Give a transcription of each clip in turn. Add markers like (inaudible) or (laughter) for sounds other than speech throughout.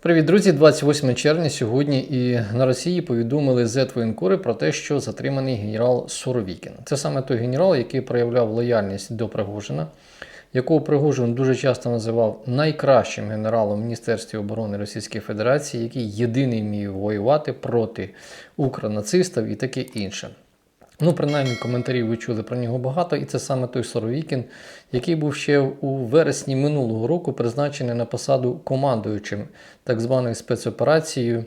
Привіт, друзі! 28 червня сьогодні і на Росії повідомили Z-воєнкори про те, що затриманий генерал Суровікін. Це саме той генерал, який проявляв лояльність до Пригожина, якого Пригожин дуже часто називав найкращим генералом Міністерстві оборони Російської Федерації, який єдиний вмів воювати проти укронацистів і таке інше. Ну, принаймні, коментарів ви чули про нього багато, і це саме той Соровікін, який був ще у вересні минулого року призначений на посаду командуючим так званою спецоперацією.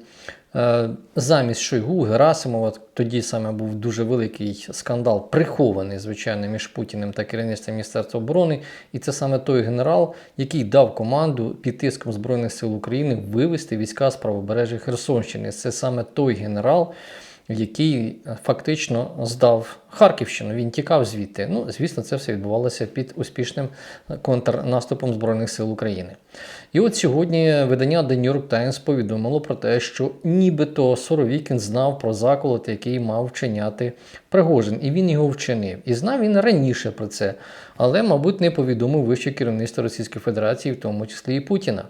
Е, Замість Шойгу, Герасимова, тоді саме був дуже великий скандал, прихований, звичайно, між Путіним та керівництвом Міністерства оборони. І це саме той генерал, який дав команду під тиском Збройних сил України вивести війська з правобережжя Херсонщини. Це саме той генерал який фактично здав Харківщину. Він тікав звідти. Ну, звісно, це все відбувалося під успішним контрнаступом Збройних сил України. І от сьогодні видання The New York Times повідомило про те, що нібито Соровікін знав про заколот, який мав вчиняти Пригожин, і він його вчинив. І знав він раніше про це, але, мабуть, не повідомив вище керівництво Російської Федерації, в тому числі і Путіна.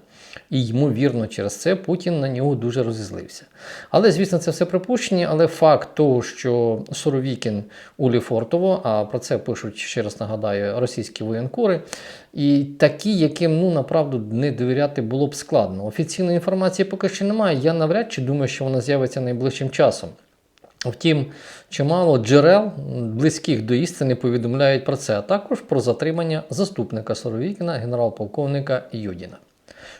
І ймовірно, через це Путін на нього дуже розізлився. Але, звісно, це все припущення. Але факт того, що Суровікін у Ліфортово, а про це пишуть, ще раз нагадаю, російські воєнкори, і такі, яким ну направду не довіряти було б складно. Офіційної інформації поки що немає. Я навряд чи думаю, що вона з'явиться найближчим часом. Втім, чимало джерел близьких до істини повідомляють про це, а також про затримання заступника Соровікіна, генерал-полковника Юдіна.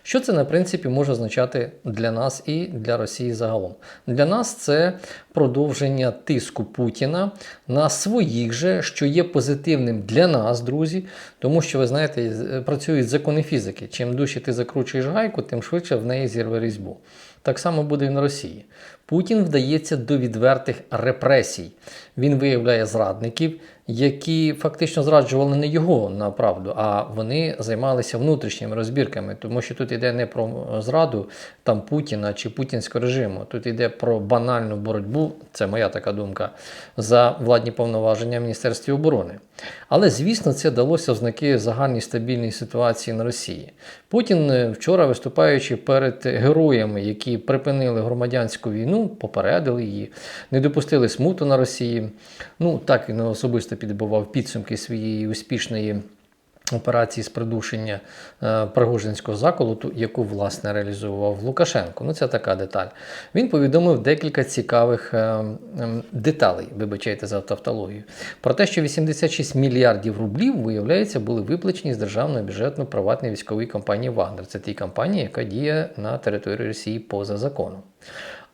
Що це, на принципі, може означати для нас і для Росії загалом? Для нас це продовження тиску Путіна на своїх же, що є позитивним для нас, друзі, тому що, ви знаєте, працюють закони фізики. Чим дужче ти закручуєш гайку, тим швидше в неї зірве різьбу. Так само буде і на Росії. Путін вдається до відвертих репресій. Він виявляє зрадників, які фактично зраджували не його на правду, а вони займалися внутрішніми розбірками, тому що тут йде не про зраду там Путіна чи путінського режиму. Тут йде про банальну боротьбу, це моя така думка, за владні повноваження в Міністерстві оборони. Але, звісно, це далося в знаки загальній стабільній ситуації на Росії. Путін е, вчора, виступаючи перед героями, які припинили громадянську війну, попередили її, не допустили смуту на Росії. Ну так він особисто підбивав підсумки своєї успішної. Операції з придушення е, Пригожинського заколоту, яку власне реалізував Лукашенко. Ну, це така деталь. Він повідомив декілька цікавих е, деталей, вибачайте за тавтологію, про те, що 86 мільярдів рублів, виявляється, були виплачені з державного бюджету приватної військової компанії Вагнер. Це ті компанії, яка діє на території Росії поза законом.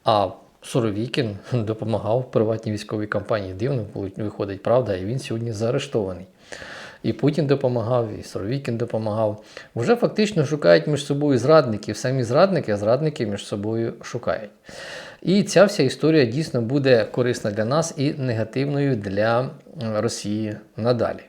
А Суровікін (laughs) допомагав приватній військовій компанії. Дивно виходить, правда, і він сьогодні заарештований. І Путін допомагав, і Соровікін допомагав. Вже фактично шукають між собою зрадників. Самі зрадники, а зрадники між собою шукають. І ця вся історія дійсно буде корисна для нас і негативною для Росії надалі.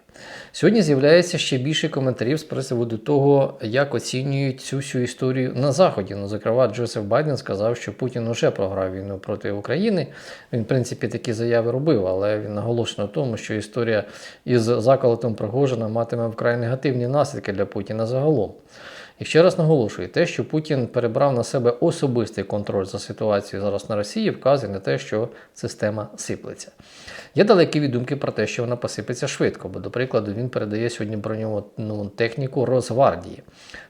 Сьогодні з'являється ще більше коментарів з приводу того, як оцінюють цю всю історію на Заході. Ну, зокрема, Джозеф Байден сказав, що Путін уже програв війну проти України. Він, в принципі, такі заяви робив, але він наголошено на тому, що історія із заколотом Пригожина матиме вкрай негативні наслідки для Путіна загалом. І ще раз наголошую, те, що Путін перебрав на себе особистий контроль за ситуацією зараз на Росії, вказує на те, що система сиплеться. Є далекі від думки про те, що вона посипеться швидко, бо, до прикладу, він передає сьогодні броньовану техніку Росгвардії.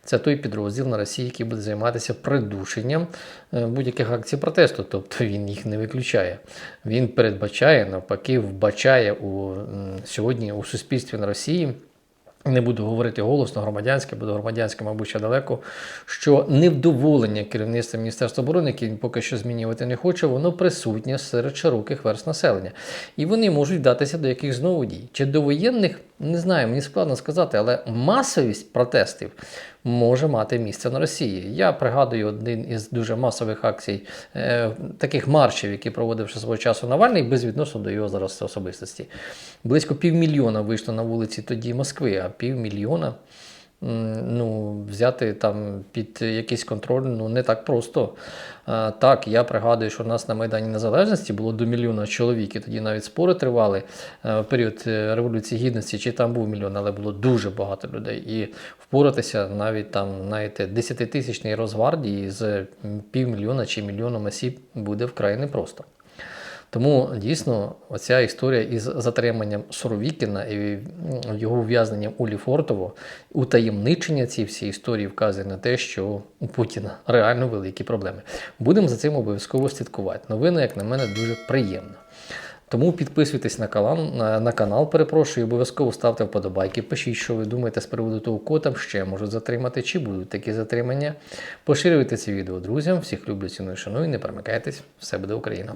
Це той підрозділ на Росії, який буде займатися придушенням е, будь-яких акцій протесту, тобто він їх не виключає. Він передбачає, навпаки, вбачає у сьогодні у суспільстві на Росії. Не буду говорити голосно, громадянське, буду громадянське, мабуть, ще далеко, що невдоволення керівництва Міністерства оборони, яке він поки що змінювати не хоче, воно присутнє серед широких верст населення. І вони можуть вдатися до яких знову дій. Чи до воєнних, не знаю, мені складно сказати, але масовість протестів може мати місце на Росії. Я пригадую один із дуже масових акцій, е, таких маршів, які проводив ще свого часу Навальний, без відносу до його зараз особистості. Близько півмільйона вийшло на вулиці тоді Москви, півмільйона ну, взяти там під якийсь контроль ну, не так просто. А, так, я пригадую, що у нас на Майдані Незалежності було до мільйона чоловік, і тоді навіть спори тривали е, в період е, Революції Гідності, чи там був мільйон, але було дуже багато людей. І впоратися навіть там, знаєте, 10-тисячній Росгвардії з півмільйона чи мільйоном осіб буде вкрай непросто. Тому дійсно оця історія із затриманням Суровікіна і його ув'язненням у Ліфортово, утаємничення цієї всі історії вказує на те, що у Путіна реально великі проблеми. Будемо за цим обов'язково слідкувати. Новина, як на мене, дуже приємна. Тому підписуйтесь на канал, на, на канал, перепрошую, обов'язково ставте вподобайки. Пишіть, що ви думаєте з приводу того, кого там ще можуть затримати, чи будуть такі затримання. Поширюйте це відео друзям. Всіх люблю, ціную, шаную, не перемикайтесь. Все буде Україна!